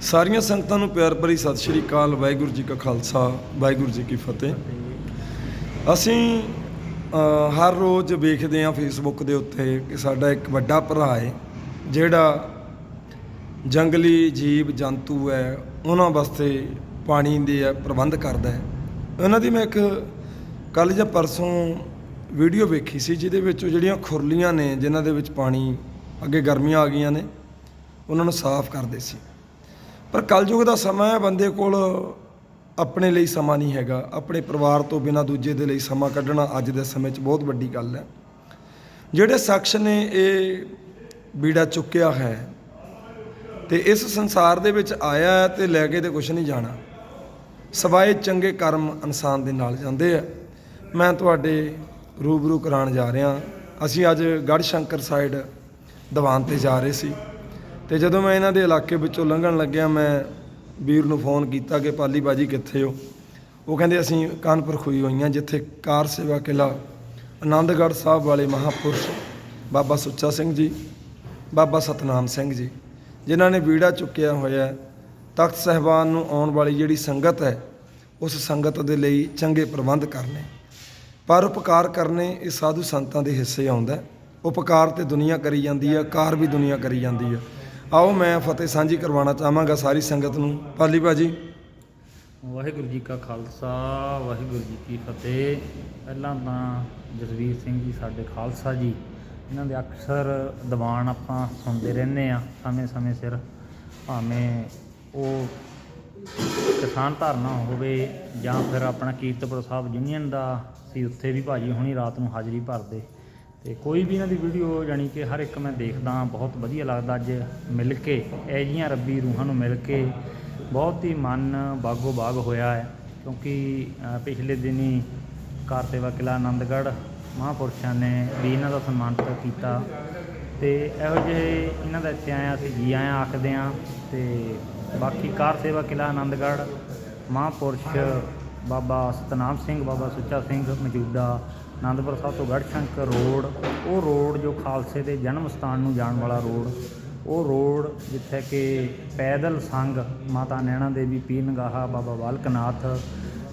ਸਾਰੀਆਂ ਸੰਗਤਾਂ ਨੂੰ ਪਿਆਰ ਭਰੀ ਸਤਿ ਸ਼੍ਰੀ ਅਕਾਲ, ਵਾਹਿਗੁਰੂ ਜੀ ਕਾ ਖਾਲਸਾ, ਵਾਹਿਗੁਰੂ ਜੀ ਕੀ ਫਤਿਹ। ਅਸੀਂ ਹਰ ਰੋਜ਼ ਵੇਖਦੇ ਹਾਂ ਫੇਸਬੁੱਕ ਦੇ ਉੱਤੇ ਕਿ ਸਾਡਾ ਇੱਕ ਵੱਡਾ ਭਰਾ ਹੈ, ਜਿਹੜਾ ਜੰਗਲੀ ਜੀਵ, ਜੰਤੂ ਹੈ, ਉਹਨਾਂ ਵਾਸਤੇ ਪਾਣੀ ਦੇ ਹੈ ਪ੍ਰਬੰਧ ਕਰਦਾ ਹੈ। ਉਹਨਾਂ ਦੀ ਮੈਂ ਇੱਕ ਕੱਲ ਜਾਂ ਪਰਸੋਂ ਵੀਡੀਓ ਵੇਖੀ ਸੀ, ਜਿਹਦੇ ਵਿੱਚ ਉਹ ਜਿਹੜੀਆਂ ਖੁਰਲੀਆਂ ਨੇ, ਜਿਨ੍ਹਾਂ ਦੇ ਵਿੱਚ ਪਾਣੀ ਅੱਗੇ ਗਰਮੀਆਂ ਆ ਗਈਆਂ ਨੇ ਉਹਨਾਂ ਨੂੰ ਸਾਫ਼ ਕਰਦੇ ਸੀ। ਪਰ ਕਲਯੁਗ ਦਾ ਸਮਾਂ ਹੈ, ਬੰਦੇ ਕੋਲ ਆਪਣੇ ਲਈ ਸਮਾਂ ਨਹੀਂ ਹੈਗਾ। ਆਪਣੇ ਪਰਿਵਾਰ ਤੋਂ ਬਿਨਾ ਦੂਜੇ ਦੇ ਲਈ ਸਮਾਂ ਕੱਢਣਾ ਅੱਜ ਦੇ ਸਮੇਂ 'ਚ ਬਹੁਤ ਵੱਡੀ ਗੱਲ ਹੈ। ਜਿਹੜੇ ਸ਼ਖਸ ਨੇ ਇਹ ਬੀੜਾ ਚੁੱਕਿਆ ਹੈ ਤੇ ਇਸ ਸੰਸਾਰ ਦੇ ਵਿੱਚ ਆਇਆ ਹੈ ਤੇ ਲੈ ਕੇ ਤੇ ਕੁਝ ਨਹੀਂ ਜਾਣਾ। ਸਵਾਏ ਚੰਗੇ ਕਰਮ ਇਨਸਾਨ ਦੇ ਨਾਲ ਜਾਂਦੇ ਆ। ਮੈਂ ਤੁਹਾਡੇ ਰੂਬਰੂ ਕਰਾਉਣ ਜਾ ਰਿਹਾ। ਅਸੀਂ ਅੱਜ ਗੜ੍ਹ ਸ਼ੰਕਰ ਸਾਈਡ ਦੀਵਾਨ ਤੇ ਜਾ ਰਹੇ ਸੀ। ਤੇ ਜਦੋਂ ਮੈਂ ਇਹਨਾਂ ਦੇ ਇਲਾਕੇ ਵਿੱਚੋਂ ਲੰਘਣ ਲੱਗਿਆ, ਮੈਂ ਵੀਰ ਨੂੰ ਫੋਨ ਕੀਤਾ ਕਿ ਪਾਲੀ ਬਾਜੀ ਕਿੱਥੇ ਹੋ? ਉਹ ਕਹਿੰਦੇ, ਅਸੀਂ ਕਾਨਪੁਰ ਖੋਈ ਹੋਈਆਂ ਜਿੱਥੇ ਕਾਰ ਸੇਵਾ ਕਿਲਾ, ਆਨੰਦਗੜ੍ਹ ਸਾਹਿਬ ਵਾਲੇ ਮਹਾਪੁਰਸ਼ ਬਾਬਾ ਸੁੱਚਾ ਸਿੰਘ ਜੀ, ਬਾਬਾ ਸਤਨਾਮ ਸਿੰਘ ਜੀ, ਜਿਨ੍ਹਾਂ ਨੇ ਬੀੜਾ ਚੁੱਕਿਆ ਹੋਇਆ ਤਖਤ ਸਹਿਬਾਨ ਨੂੰ ਆਉਣ ਵਾਲੀ ਜਿਹੜੀ ਸੰਗਤ ਹੈ, ਉਸ ਸੰਗਤ ਦੇ ਲਈ ਚੰਗੇ ਪ੍ਰਬੰਧ ਕਰਨੇ। ਪਰ ਉਪਕਾਰ ਕਰਨੇ ਇਹ ਸਾਧੂ ਸੰਤਾਂ ਦੇ ਹਿੱਸੇ ਆਉਂਦਾ ਉਪਕਾਰ ਤੇ ਦੁਨੀਆ ਕਰੀ ਜਾਂਦੀ ਹੈ, ਕਾਰ ਵੀ ਦੁਨੀਆ ਕਰੀ ਜਾਂਦੀ ਹੈ। ਆਓ ਮੈਂ ਫਤਿਹ ਸਾਂਝੀ ਕਰਵਾਉਣਾ ਚਾਹਾਂਗਾ ਸਾਰੀ ਸੰਗਤ ਨੂੰ। ਪਾਲੀ ਬਾਜੀ ਵਾਹਿਗੁਰੂ ਜੀ ਕਾ ਖਾਲਸਾ, ਵਾਹਿਗੁਰੂ ਜੀ ਕੀ ਫਤਿਹ। ਪਹਿਲਾਂ ਤਾਂ ਜਸਵੀਰ ਸਿੰਘ ਜੀ ਸਾਡੇ ਖਾਲਸਾ ਜੀ, ਇਹਨਾਂ ਦੇ ਅਕਸਰ ਦੀਵਾਨ ਆਪਾਂ ਸੁਣਦੇ ਰਹਿੰਦੇ ਆ ਸਮੇਂ-ਸਮੇਂ ਸਿਰ। ਭਾਵੇਂ ਉਹ ਕਿਸਾਨ ਧਰਨਾ ਹੋਵੇ ਜਾਂ ਫਿਰ ਆਪਣਾ ਕੀਰਤਪੁਰ ਸਾਹਿਬ ਯੂਨੀਅਨ ਦਾ ਸੀ ਉੱਥੇ ਵੀ ਭਾਜੀ ਹੁਣੀ ਰਾਤ ਨੂੰ ਹਾਜ਼ਰੀ ਭਰਦੇ। ਤੇ ਕੋਈ ਵੀ ਇਹਨਾਂ ਦੀ ਵੀਡੀਓ ਜਾਣੀ ਕਿ ਹਰ ਇੱਕ ਮੈਂ ਦੇਖਦਾ ਬਹੁਤ ਵਧੀਆ ਲੱਗਦਾ ਅੱਜ ਮਿਲ ਕੇ, ਇਹ ਜੀਆਂ ਰੱਬੀ ਰੂਹਾਂ ਨੂੰ ਮਿਲ ਕੇ ਬਹੁਤ ਹੀ ਮਨ ਬਾਗੋ ਬਾਗ ਹੋਇਆ ਹੈ। ਕਿਉਂਕਿ ਪਿਛਲੇ ਦਿਨੀ ਕਾਰ ਸੇਵਾ ਕਿਲਾ ਆਨੰਦਗੜ੍ਹ ਮਹਾਂਪੁਰਸ਼ਾਂ ਨੇ ਵੀ ਇਹਨਾਂ ਦਾ ਸਨਮਾਨਿਤ ਕੀਤਾ ਤੇ ਇਹੋ ਜਿਹੇ ਇਹਨਾਂ ਦਾ ਇੱਥੇ ਆਇਆ ਅਸੀਂ ਜੀ ਆਇਆ ਆਖਦੇ ਹਾਂ ਤੇ ਬਾਕੀ ਕਾਰ ਸੇਵਾ ਕਿਲਾ ਆਨੰਦਗੜ੍ਹ ਮਹਾਂਪੁਰਸ਼ ਬਾਬਾ ਸਤਨਾਮ ਸਿੰਘ, ਬਾਬਾ ਸੁੱਚਾ ਸਿੰਘ ਮੌਜੂਦਾ ਆਨੰਦਪੁਰ ਸਾਹਿਬ ਤੋਂ ਗੜ੍ਹਸ਼ੰਕਰ ਰੋਡ ਉਹ ਰੋਡ ਜੋ ਖਾਲਸੇ ਦੇ ਜਨਮ ਸਥਾਨ ਨੂੰ ਜਾਣ ਵਾਲਾ ਰੋਡ ਉਹ ਰੋਡ ਜਿੱਥੇ ਕਿ ਪੈਦਲ ਸੰਗ ਮਾਤਾ ਨੈਣਾ ਦੇਵੀ ਪੀਰ ਨਗਾਹਾ ਬਾਬਾ ਬਾਲਕਨਾਥ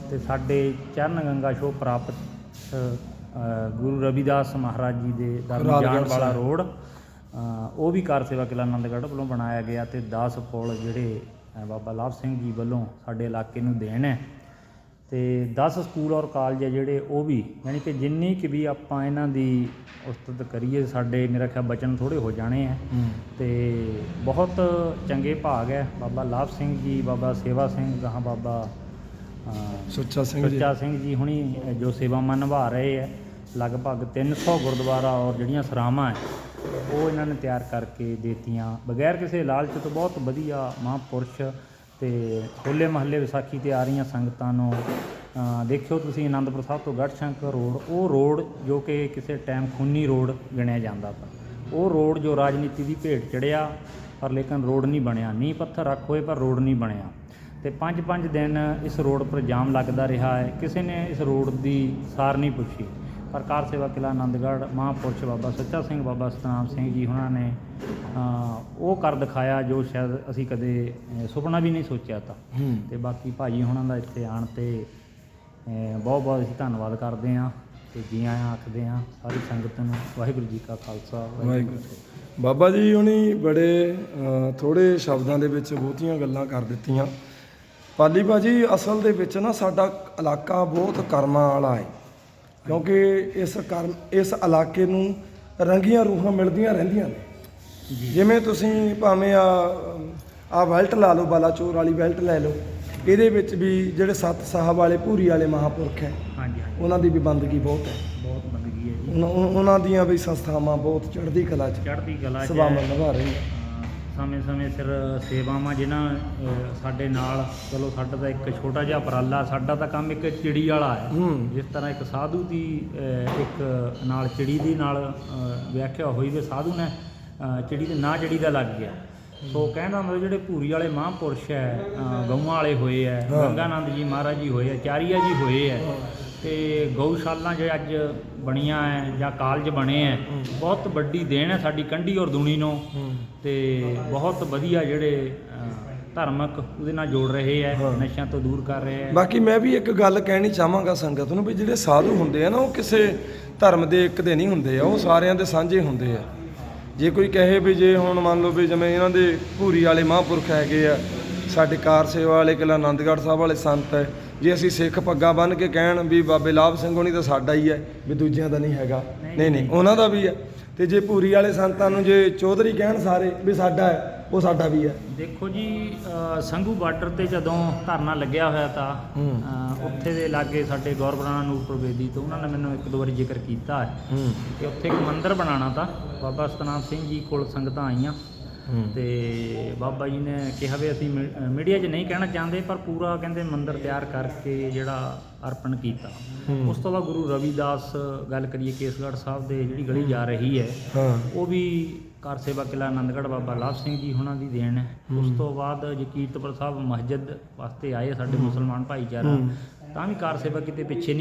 ਤੇ ਸਾਡੇ ਚਰਨ ਗੰਗਾ ਸ਼ੋਅ ਪ੍ਰਾਪਤ ਗੁਰੂ ਰਵਿਦਾਸ ਮਹਾਰਾਜ ਜੀ ਦੇ ਦਰ ਜਾਣ ਵਾਲਾ। ਰੋਡ ਉਹ ਵੀ ਕਾਰ ਸੇਵਾ ਕਿਲਾ ਆਨੰਦਗੜ੍ਹ ਵੱਲੋਂ ਬਣਾਇਆ ਗਿਆ ਤੇ 10 ਪੁਲ ਜਿਹੜੇ ਬਾਬਾ ਲਾਭ ਸਿੰਘ ਜੀ ਵੱਲੋਂ ਸਾਡੇ ਇਲਾਕੇ ਨੂੰ ਦੇਣ ਹੈ ਤੇ 10 ਸਕੂਲ ਔਰ ਕਾਲਜ ਹੈ ਜਿਹੜੇ ਉਹ ਵੀ ਯਾਨੀ ਕਿ ਜਿੰਨੀ ਕਿ ਵੀ ਆਪਾਂ ਇਹਨਾਂ ਦੀ ਉਸਤਤ ਕਰੀਏ ਸਾਡੇ ਮੇਰਾ ਖਿਆਲ ਬਚਨ ਥੋੜੇ ਹੋ ਜਾਣੇ ਆ। ਤੇ ਬਹੁਤ ਚੰਗੇ ਭਾਗ ਹੈ। ਬਾਬਾ ਲਾਭ ਸਿੰਘ ਜੀ ਬਾਬਾ ਸੇਵਾ ਸਿੰਘ ਗਾਹਾਂ ਬਾਬਾ ਸੁੱਚਾ ਸਿੰਘ ਜੀ। ਸੁੱਚਾ ਸਿੰਘ ਜੀ ਹੁਣੀ ਜੋ ਸੇਵਾਵਾਂ ਨਿਭਾ ਰਹੇ ਹੈ ਲਗਭਗ 300 ਗੁਰਦੁਆਰਾ ਔਰ ਜਿਹੜੀਆਂ ਸਰਾਵਾਂ ਹੈ ਉਹ ਇਹਨਾਂ ਨੇ ਤਿਆਰ ਕਰਕੇ ਦੇਤੀਆਂ। ਬਗੈਰ ਕਿਸੇ ਲਾਲਚ ਤੋਂ ਬਹੁਤ ਵਧੀਆ ਮਹਾਂਪੁਰਸ਼ ਤੇ ਹੋਲੇ ਮਹੱਲੇ ਵਿਸਾਖੀ ਤੇ ਆ ਰਹੀਆਂ ਸੰਗਤਾਂ ਨੂੰ ਦੇਖਿਓ ਤੁਸੀਂ ਆਨੰਦਪੁਰ ਸਾਹਿਬ ਤੋਂ ਗੜ੍ਹਸ਼ੰਕਰ ਰੋਡ, ਉਹ ਰੋਡ ਜੋ ਕਿ ਕਿਸੇ ਟਾਈਮ ਖੂਨੀ ਰੋਡ ਗਿਣਿਆ ਜਾਂਦਾ ਤਾ। ਉਹ ਰੋਡ ਜੋ ਰਾਜਨੀਤੀ ਦੀ ਭੇਟ ਚੜਿਆ, ਪਰ ਲੇਕਿਨ ਰੋਡ ਨਹੀਂ ਬਣਿਆ। ਨੀਂਹ ਪੱਥਰ ਰੱਖ ਹੋਏ, ਪਰ ਰੋਡ ਨਹੀਂ ਬਣਿਆ। ਤੇ ਪੰਜ ਪੰਜ ਦਿਨ ਇਸ ਰੋਡ ਪਰ ਜਾਮ ਲੱਗਦਾ ਰਿਹਾ ਹੈ। ਕਿਸੇ ਨੇ ਇਸ ਰੋਡ ਦੀ ਸਾਰ ਨਹੀਂ ਪੁੱਛੀ। ਪਰ ਕਾਰ ਸੇਵਾ ਕਿਲਾ ਆਨੰਦਗੜ੍ਹ ਮਹਾਂਪੁਰਸ਼ ਬਾਬਾ ਸੱਚਾ ਸਿੰਘ ਬਾਬਾ ਸਤਨਾਮ ਸਿੰਘ ਜੀ ਉਹਨਾਂ ਨੇ ਉਹ ਕਰ ਦਿਖਾਇਆ ਜੋ ਸ਼ਾਇਦ ਅਸੀਂ ਕਦੇ ਸੁਪਨਾ ਵੀ ਨਹੀਂ ਸੋਚਿਆ ਤਾਂ। ਤੇ ਬਾਕੀ ਭਾਜੀ ਹੁਣਾਂ ਦਾ ਇੱਥੇ ਆਣ ਤੇ ਬਹੁਤ ਬਹੁਤ ਅਸੀਂ ਧੰਨਵਾਦ ਕਰਦੇ ਹਾਂ ਤੇ ਜੀ ਆਇਆਂ ਆਖਦੇ ਹਾਂ ਸਾਰੀ ਸੰਗਤ ਨੂੰ ਵਾਹਿਗੁਰੂ ਜੀ ਕਾ ਖਾਲਸਾ ਵਾਹਿਗੁਰੂ ਬਾਬਾ ਜੀ ਹੁਣੀ ਬੜੇ ਥੋੜੇ ਸ਼ਬਦਾਂ ਦੇ ਵਿੱਚ ਬਹੁਤੀਆਂ ਗੱਲਾਂ ਕਰ ਦਿੱਤੀਆਂ। ਪਾਲੀ ਬਾਜੀ ਅਸਲ ਦੇ ਵਿੱਚ ਨਾ ਸਾਡਾ ਇਲਾਕਾ ਬਹੁਤ ਕਰਮਾਂ ਵਾਲਾ ਹੈ। ਕਿਉਂਕਿ ਇਸ ਕਰਮ ਇਸ ਇਲਾਕੇ ਨੂੰ ਰੰਗੀਆਂ ਰੂਹਾਂ ਮਿਲਦੀਆਂ ਰਹਿੰਦੀਆਂ ਨੇ। ਜਿਵੇਂ ਤੁਸੀਂ ਭਾਵੇਂ ਆ ਆ ਬੈਲਟ ਲਾ ਲਓ ਬਾਲਾਚੋਰ ਵਾਲੀ ਬੈਲਟ ਲੈ ਲਓ ਇਹਦੇ ਵਿੱਚ ਵੀ ਜਿਹੜੇ ਸੱਤ ਸਾਹਿਬ ਵਾਲੇ ਭੂਰੀ ਵਾਲੇ ਮਹਾਪੁਰਖ ਹੈ ਹਾਂਜੀ ਉਹਨਾਂ ਦੀ ਵੀ ਬੰਦਗੀ ਬਹੁਤ ਹੈ। ਬਹੁਤ ਬੰਦਗੀ ਹੈ ਜੀ। ਉਹਨਾਂ- ਦੀਆਂ ਵੀ ਸੰਸਥਾਵਾਂ ਬਹੁਤ ਚੜ੍ਹਦੀ ਕਲਾ 'ਚ ਚੜ੍ਹਦੀ ਕਲਾ ਚ ਸੇਵਾਵਾਂ ਹੈ। ਨਿਭਾ ਰਹੀ ਹੈ ਸਮੇਂ ਸਮੇਂ ਸਿਰ ਸੇਵਾਵਾਂ ਜਿਨ੍ਹਾਂ ਸਾਡੇ ਨਾਲ ਚਲੋ ਸਾਡਾ ਤਾਂ ਇੱਕ ਛੋਟਾ ਜਿਹਾ ਉਪਰਾਲਾ ਸਾਡਾ ਤਾਂ ਕੰਮ ਇੱਕ ਚਿੜੀ ਵਾਲਾ ਹੈ। ਜਿਸ ਤਰ੍ਹਾਂ ਇੱਕ ਸਾਧੂ ਦੀ ਇੱਕ ਨਾਲ ਚਿੜੀ ਦੀ ਨਾਲ ਵਿਆਖਿਆ ਹੋਈ ਵੀ ਸਾਧੂ ਨੇ ਚਿੜੀ ਦੇ ਨਾਂ ਚਿੜੀ ਦਾ ਲੱਗ ਗਿਆ। ਸੋ ਕਹਿੰਦਾ ਮਤਲਬ ਜਿਹੜੇ ਭੂਰੀ ਵਾਲੇ ਮਹਾਂਪੁਰਸ਼ ਹੈ ਗਊਆਂ ਵਾਲੇ ਹੋਏ ਹਾਂ। ਗੰਗਾਨੰਦ ਜੀ ਮਹਾਰਾਜ ਜੀ ਹੋਏ ਹੈ ਚਾਰੀਆ ਜੀ ਹੋਏ ਹੈ ਤੇ ਗਊਸ਼ਾਲਾ ਜਿਹੜੇ ਅੱਜ ਬਣੀਆਂ ਹੈ ਜਾਂ ਕਾਲਜ ਬਣੇ ਹੈ। ਬਹੁਤ ਵੱਡੀ ਦੇਣ ਹੈ ਸਾਡੀ ਕੰਢੀ ਔਰ ਦੁਨੀ ਨੂੰ। ਤੇ ਬਹੁਤ ਵਧੀਆ ਜਿਹੜੇ ਧਾਰਮਿਕ ਉਹਦੇ ਨਾਲ ਜੋੜ ਰਹੇ ਹਾਂ। ਨਸ਼ਿਆਂ ਤੋਂ ਦੂਰ ਕਰ ਰਹੇ ਹੈ ਬਾਕੀ ਮੈਂ ਵੀ ਇੱਕ ਗੱਲ ਕਹਿਣੀ ਚਾਹਾਂਗਾ ਸੰਗਤ ਨੂੰ ਵੀ ਜਿਹੜੇ ਸਾਧੂ ਹੁੰਦੇ ਆ ਨਾ ਉਹ ਕਿਸੇ ਧਰਮ ਦੇ ਇੱਕ ਦੇ ਨਹੀਂ ਹੁੰਦੇ ਆ ਉਹ ਸਾਰਿਆਂ ਦੇ ਸਾਂਝੇ ਹੁੰਦੇ ਆ। ਜੇ ਕੋਈ ਕਹੇ ਵੀ ਜੇ ਹੁਣ ਮੰਨ ਲਓ ਵੀ ਜਿਵੇਂ ਇਹਨਾਂ ਦੇ ਭੂਰੀ ਵਾਲੇ ਮਹਾਂਪੁਰਖ ਹੈਗੇ ਆ ਸਾਡੇ ਕਾਰ ਸੇਵਾ ਵਾਲੇ ਕਿਲਾ ਆਨੰਦਗੜ੍ਹ ਸਾਹਿਬ ਵਾਲੇ ਸੰਤ ਹੈ ਜੇ ਅਸੀਂ ਸਿੱਖ ਪੱਗਾਂ ਬੰਨ੍ਹ ਕੇ ਕਹਿਣ ਵੀ ਬਾਬੇ ਲਾਭ ਸਿੰਘ ਹੋਣੀ ਤਾਂ ਸਾਡਾ ਹੀ ਹੈ ਵੀ ਦੂਜਿਆਂ ਦਾ ਨਹੀਂ ਹੈਗਾ। ਨਹੀਂ ਨਹੀਂ ਉਹਨਾਂ ਦਾ ਵੀ ਹੈ। ਤੇ ਜੇ ਭੂਰੀ ਵਾਲੇ ਸੰਤਾਂ ਨੂੰ ਜੇ ਚੌਧਰੀ ਕਹਿਣ ਸਾਰੇ ਵੀ ਸਾਡਾ ਹੈ ਉਹ ਸਾਡਾ ਵੀ ਹੈ। ਦੇਖੋ ਜੀ ਸੰਘੂ ਬਾਰਡਰ ਤੇ ਜਦੋਂ ਧਰਨਾ ਲੱਗਿਆ ਹੋਇਆ ਤਾਂ ਉੱਥੇ ਦੇ ਲਾਗੇ ਸਾਡੇ ਗੌਰਵਰਾਣਾ ਨੂਰਪੁਰ ਬੇਦੀ ਤੋਂ ਉਹਨਾਂ ਨੇ ਮੈਨੂੰ ਇੱਕ ਦੋ ਵਾਰੀ ਜ਼ਿਕਰ ਕੀਤਾ ਹੈ। ਕਿ ਉੱਥੇ ਇੱਕ ਮੰਦਿਰ ਬਣਾਉਣਾ ਤਾਂ ਬਾਬਾ ਸਤਨਾਮ ਸਿੰਘ ਜੀ ਕੋਲ ਸੰਗਤਾਂ ਆਈਆਂ। ਤੇ ਬਾਬਾ ਜੀ ਨੇ ਕਿਹਾ ਵੀ ਅਸੀਂ ਮੀਡੀਆ 'ਚ ਨਹੀਂ ਕਹਿਣਾ ਚਾਹੁੰਦੇ ਪਰ ਪੂਰਾ ਕਹਿੰਦੇ ਮੰਦਿਰ ਤਿਆਰ ਕਰਕੇ ਜਿਹੜਾ ਅਰਪਣ ਕੀਤਾ। ਉਸ ਤੋਂ ਬਾਅਦ ਗੁਰੂ ਰਵਿਦਾਸ ਗੱਲ ਕਰੀਏ ਕੇਸਗੜ੍ਹ ਸਾਹਿਬ ਦੇ ਜਿਹੜੀ ਗਲੀ ਜਾ ਰਹੀ ਹੈ ਉਹ ਵੀ ਕਾਰ ਸੇਵਾ ਕਿਲਾ ਆਨੰਦਗੜ੍ਹ ਬਾਬਾ ਲਾਭ ਸਿੰਘ ਜੀ ਹੁਣਾਂ ਦੀ ਦੇਣ ਹੈ। ਉਸ ਤੋਂ ਬਾਅਦ ਜੇ ਕੀਰਤਪੁਰ ਸਾਹਿਬ ਮਸਜਿਦ ਵਾਸਤੇ ਆਏ ਸਾਡੇ ਮੁਸਲਮਾਨ ਭਾਈਚਾਰਾ। ਤਾਂ ਵੀ ਕਾਰ ਸੇਵਾ ਕਿਤੇ ਪਿੱਛੇ ਨਹੀਂ